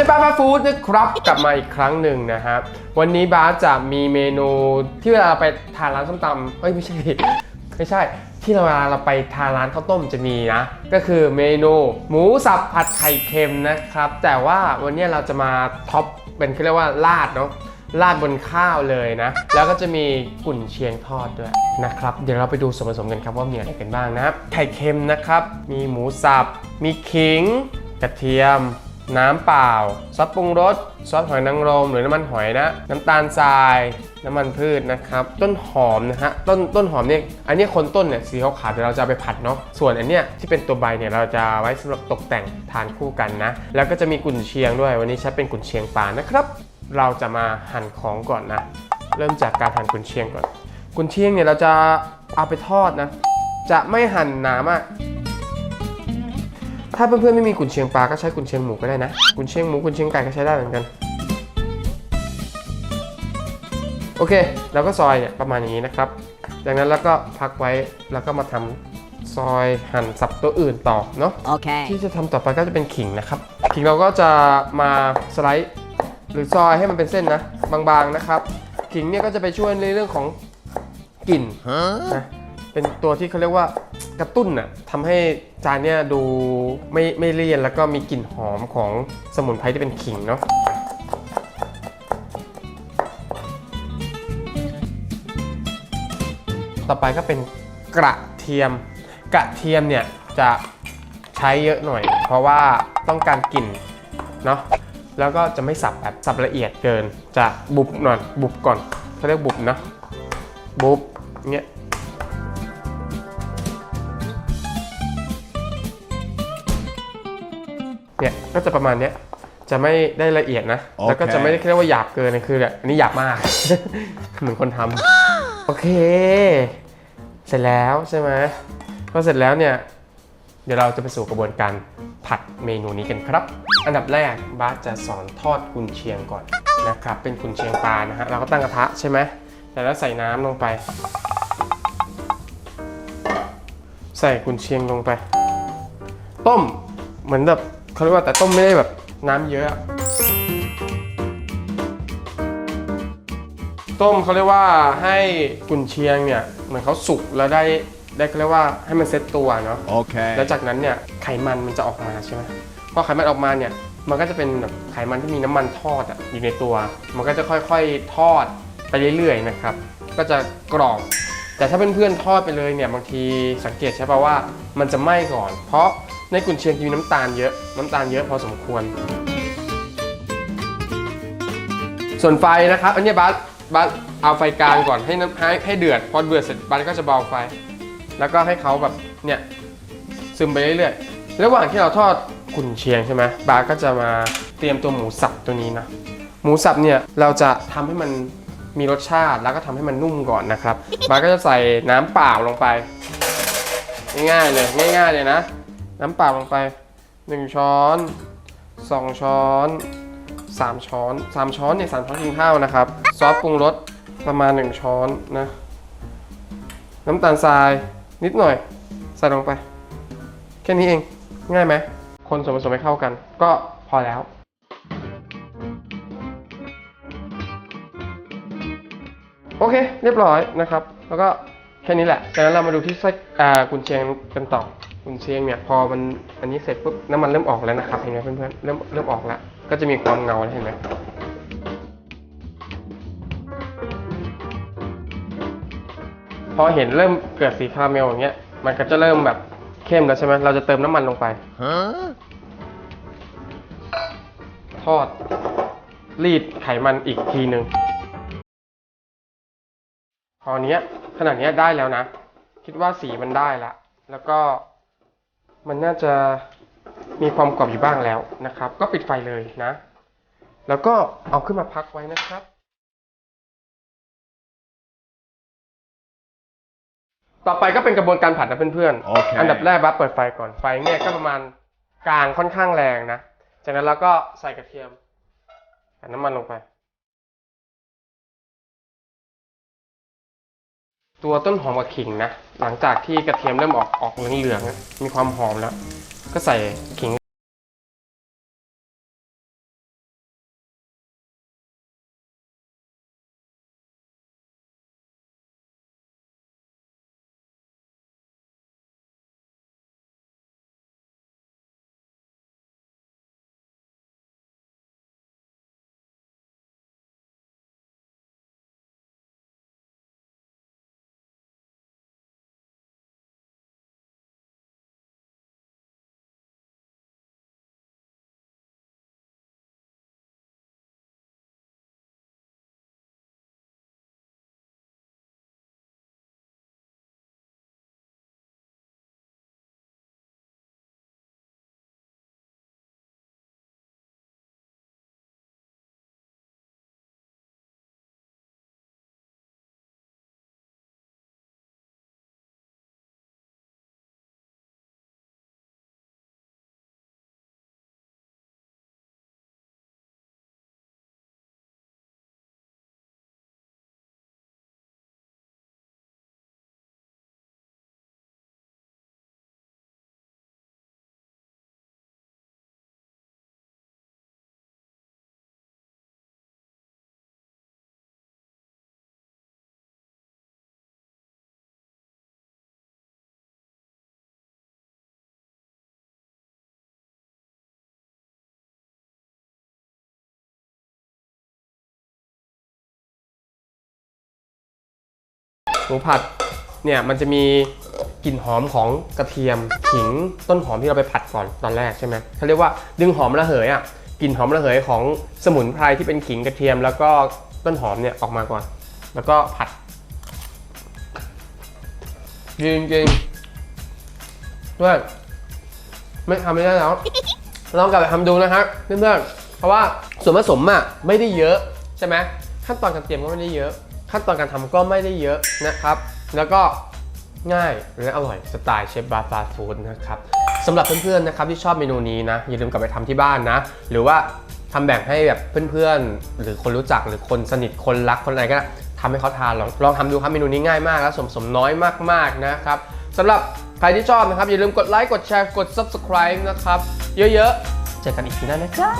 ชป้าฟ้าฟู้ดนะครับกลับมาอีกครั้งหนึ่งนะครับวันนี้บาสจะมีเมนูที่เวลาเราไปทานร้านส้มตำเอ้ยไม่ใช่ไม่ใช่ ที่เราเวลาเราไปทานร้านข้าวต้มจะมีนะก็คือเมนูหมูสับผัดไข่เค็มนะครับ แต่ว่าวันนี้เราจะมาท็อปเป็นเขาเรียกว่าราดเนาะราดบนข้าวเลยนะ แล้วก็จะมีกุ่นเชียงทอดด้วยนะครับ เดี๋ยวเราไปดูส่วนผสมกันครับว่ามีอะไรกันบ้างนะครับ ไข่เค็มนะครับ มีหมูสับ มีขิง กระเทียม น้ำเปล่า ซอสปรุงรส ซอสหอยนางรม หรือน้ำมันหอยนะ น้ำตาลทราย น้ำมันพืชนะครับ ต้นหอมนะฮะ ต้นต้นหอมเนี่ย อันเนี้ยคนต้นเนี่ยสีขาวๆเดี๋ยวเราจะไปผัดเนาะ ส่วนอันเนี้ยที่เป็นตัวใบเนี่ยเราจะไว้สำหรับตกแต่งทานคู่กันนะ แล้วก็จะมีกุนเชียงด้วย วันนี้ใช้เป็นกุนเชียงปลานะครับ เราจะมาหั่นของก่อนนะ เริ่มจากการหั่นกุนเชียงก่อน กุนเชียงเนี่ยเราจะเอาไปทอดนะ จะไม่หั่นหนามาก ถ้าเพื่อนๆไม่มีกุนเชียงปลาก็ใช้กุนเชียงหมูก็ได้นะ กุนเชียงหมูกุนเชียงไก่ก็ใช้ได้เหมือนกัน โอเคเราก็ซอยเนี่ยประมาณอย่างนี้นะครับ จากนั้นแล้วก็พักไว้แล้วก็มาทำซอยหั่นสับตัวอื่นต่อเนาะ Okay. ที่จะทำต่อไปก็จะเป็นขิงนะครับ ขิงเราก็จะมาสไลด์หรือซอยให้มันเป็นเส้นนะบางๆนะครับขิงเนี่ยก็จะไปช่วยในเรื่องของกลิ่นนะเป็นตัวที่เขาเรียกว่า กระตุ้นน่ะทำให้จานเนี่ยดูไม่ไม่เลี่ยนแล้วก็มีกลิ่นหอมของสมุนไพรที่เป็นขิงเนาะต่อไปก็เป็นกระเทียม กระเทียมเนี่ยจะใช้เยอะหน่อย เพราะว่าต้องการกลิ่นเนาะแล้วก็จะไม่สับแบบสับละเอียดเกิน จะบุบหน่อยบุบก่อนเขาเรียกบุบนะบุบเงี้ย เนี่ยก็จะประมาณเนี้ยจะไม่ได้ละเอียดนะโอเคแล้วก็จะไม่ได้เรียกว่าหยาบเกินนะคือแบบอันนี้หยาบมาก เหมือนคนทำโอเค เสร็จแล้วใช่ไหมพอเสร็จแล้วเนี่ยเดี๋ยวเราจะไปสู่กระบวนการผัดเมนูนี้กันครับ อันดับแรกบาสจะสอนทอดกุนเชียงก่อนนะครับ เป็นกุนเชียงปลานะฮะ เราก็ตั้งกระทะใช่ไหมแต่แล้วใส่น้ำลงไป ใส่กุนเชียงลงไป ต้มเหมือนแบบ เขาเรียกว่าแต่ต้มไม่ได้แบบน้ำเยอะ ต้มเขาเรียกว่าให้กุนเชียงเนี่ยเหมือนเขาสุกแล้วได้ได้เขาเรียกว่าให้มันเซ็ตตัวเนาะ Okay. แล้วจากนั้นเนี่ยไขมันมันจะออกมาใช่ไหมพอไขมันออกมาเนี่ยมันก็จะเป็นแบบไขมันที่มีน้ำมันทอดอะอยู่ในตัว มันก็จะค่อยๆทอดไปเรื่อยๆนะครับ ก็จะกรอบ แต่ถ้าเพื่อนๆทอดไปเลยเนี่ยบางทีสังเกตใช่ป่ะว่ามันจะไหม้ก่อน เพราะ ในกุนเชียงจะมีน้ำตาลเยอะ น้ำตาลเยอะพอสมควร ส่วนไฟนะครับ อันนี้บัสบัสเอาไฟกลางก่อนให้น้ำให้ให้เดือด พอเดือดเสร็จบัสก็จะเบาไฟ แล้วก็ให้เขาแบบเนี่ยซึมไปเรื่อยๆ ระหว่างที่เราทอดกุนเชียงใช่ไหมบาสก็จะมาเตรียมตัวหมูสับตัวนี้นะ หมูสับเนี่ยเราจะทำให้มันมีรสชาติแล้วก็ทำให้มันนุ่มก่อนนะครับ บาสก็จะใส่น้ำเปล่าลงไป ง่ายๆเลยง่าย ๆเลยนะ น้ำเปล่าลงไป 1 ช้อน 2 ช้อน 3 ช้อน 3 ช้อนเนี่ยสามช้อนกินข้าวนะครับ ซอสปรุงรสประมาณ 1 ช้อนนะ น้ำตาลทรายนิดหน่อย ใส่ลงไป แค่นี้เอง ง่ายไหม คนส่วนผสมให้เข้ากัน ก็พอแล้วโอเค เรียบร้อยนะครับ แล้วก็แค่นี้แหละจากนั้นเรามาดูที่ไส้กุนเชียงกันต่อ กุนเชียงเนี่ยพอมันอันนี้เสร็จปุ๊บน้ำมันเริ่มออกแล้วนะครับเห็นไหมเพื่อนๆเริ่มเริ่มออกแล้ว ก็จะมีความเงาแล้วเห็นไหมพอเห็นเริ่มเกิดสีคาราเมลอย่างเงี้ยมันก็จะเริ่มแบบเข้มแล้วใช่ไหมเราจะเติมน้ำมันลงไป Huh? ทอดรีดไขมันอีกทีหนึ่งพอเนี้ยขนาดเนี้ยได้แล้วนะ คิดว่าสีมันได้แล้วแล้วก็ มันน่าจะมีความกรอบอยู่บ้างแล้วนะครับ ก็ปิดไฟเลยนะ แล้วก็เอาขึ้นมาพักไว้นะครับ ต่อไปก็เป็นกระบวนการผัดนะเพื่อนโอเคอันดับแรกบัสเปิดไฟก่อนไฟเนี่ยก็ประมาณกลางค่อนข้างแรงนะ จากนั้นเราก็ใส่กระเทียมใส่น้ำมันลงไป ตัวต้นหอมกับขิงนะ หลังจากที่กระเทียมเริ่มออกออกเหลืองๆนะมีความหอมแล้ว ก็ใส่ขิง หมูผัดเนี่ยมันจะมีกลิ่นหอมของกระเทียมขิงต้นหอมที่เราไปผัดก่อนตอนแรกใช่ไหมเขาเรียกว่าดึงหอมระเหยอะกลิ่นหอมระเหยของสมุนไพรที่เป็นขิงกระเทียม แล้วก็ต้นหอมเนี่ยออกมาก่อน แล้วก็ผัดจริงจริงด้วยไม่ทำไม่ได้แล้วลองกลับไปทำดูนะครับเพื่อนๆเพราะว่าส่วนผสมอะไม่ได้เยอะใช่ไหมขั้นตอนการเตรียมก็ไม่ได้เยอะ ขั้นตอนการทำก็ไม่ได้เยอะนะครับ แล้วก็ง่ายและอร่อยสไตล์เชฟบาร์ฟาฟู้ดนะครับสำหรับเพื่อนๆนะครับที่ชอบเมนูนี้นะ อย่าลืมกลับไปทำที่บ้านนะ หรือว่าทำแบ่งให้แบบเพื่อนๆ หรือคนรู้จักหรือคนสนิทคนรักคนอะไรก็ได้ทำให้เขาทานลองลองทำดูครับเมนูนี้ง่ายมากแล้วสมสมน้อยมากๆนะครับสำหรับใครที่ชอบนะครับอย่าลืมกดไลค์กดแชร์กด subscribe นะครับ เยอะๆ เจอกันอีกทีหน้านะจ๊ะ